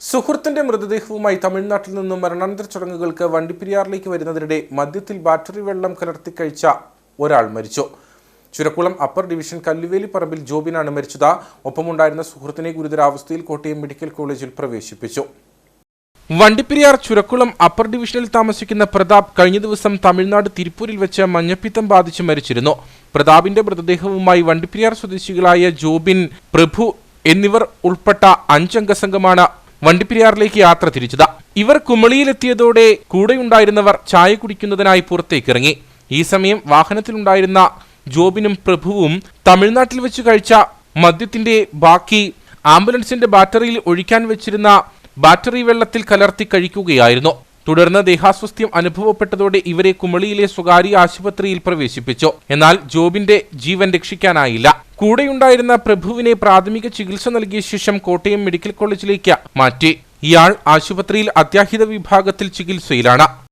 സുഹൃത്തിന്റെ മൃതദേഹവുമായി തമിഴ്നാട്ടിൽ നിന്നും മരണാനന്തര ചടങ്ങുകൾക്ക് വണ്ടിപ്പെരിയാറിലേക്ക് വരുന്നതിനിടെ മദ്യത്തിൽ ബാറ്ററി വെള്ളം കലർത്തി കഴിച്ച ഒരാൾ മരിച്ചു. ചുരക്കുളം അപ്പർ ഡിവിഷൻ കല്ലുവേലി പറമ്പിൽ ജോബിനാണ് മരിച്ചത്. ഒപ്പമുണ്ടായിരുന്ന സുഹൃത്തിനെ ഗുരുതരാവസ്ഥയിൽ കോട്ടയം മെഡിക്കൽ കോളേജിൽ പ്രവേശിപ്പിച്ചു. വണ്ടിപ്പെരിയാർ ചുരക്കുളം അപ്പർ ഡിവിഷനിൽ താമസിക്കുന്ന പ്രതാപ് കഴിഞ്ഞ ദിവസം തമിഴ്നാട് തിരുപ്പൂരിൽ വെച്ച് മഞ്ഞപ്പിത്തം ബാധിച്ച് മരിച്ചിരുന്നു. പ്രതാപിന്റെ മൃതദേഹവുമായി വണ്ടിപ്പെരിയാർ സ്വദേശികളായ ജോബിൻ പ്രഭു എന്നിവർ ഉൾപ്പെട്ട അഞ്ചംഗ സംഘമാണ് വണ്ടിപ്പെരിയാറിലേക്ക് യാത്ര തിരിച്ചത്. ഇവർ കുമളിയിലെത്തിയതോടെ കൂടെയുണ്ടായിരുന്നവർ ചായ കുടിക്കുന്നതിനായി പുറത്തേക്കിറങ്ങി. ഈ സമയം വാഹനത്തിലുണ്ടായിരുന്ന ജോബിനും പ്രഭുവും തമിഴ്നാട്ടിൽ വെച്ച് കഴിച്ച മദ്യത്തിന്റെ ബാക്കി ആംബുലൻസിന്റെ ബാറ്ററിയിൽ ഒഴിക്കാൻ വെച്ചിരുന്ന ബാറ്ററി വെള്ളത്തിൽ കലർത്തി കഴിക്കുകയായിരുന്നു. തുടർന്ന് ദേഹാസ്വസ്ഥ്യം അനുഭവപ്പെട്ടതോടെ ഇവരെ കുമളിയിലെ സ്വകാര്യ ആശുപത്രിയിൽ പ്രവേശിപ്പിച്ചു. എന്നാൽ ജോബിന്റെ ജീവൻ രക്ഷിക്കാനായില്ല. കൂടെയുണ്ടായിരുന്ന പ്രഭുവിനെ പ്രാഥമിക ചികിത്സ നൽകിയ ശേഷം കോട്ടയം മെഡിക്കൽ കോളേജിലേക്ക് മാറ്റി. ഇയാൾ ആശുപത്രിയിൽ അത്യാഹിത വിഭാഗത്തിൽ ചികിത്സയിലാണ്.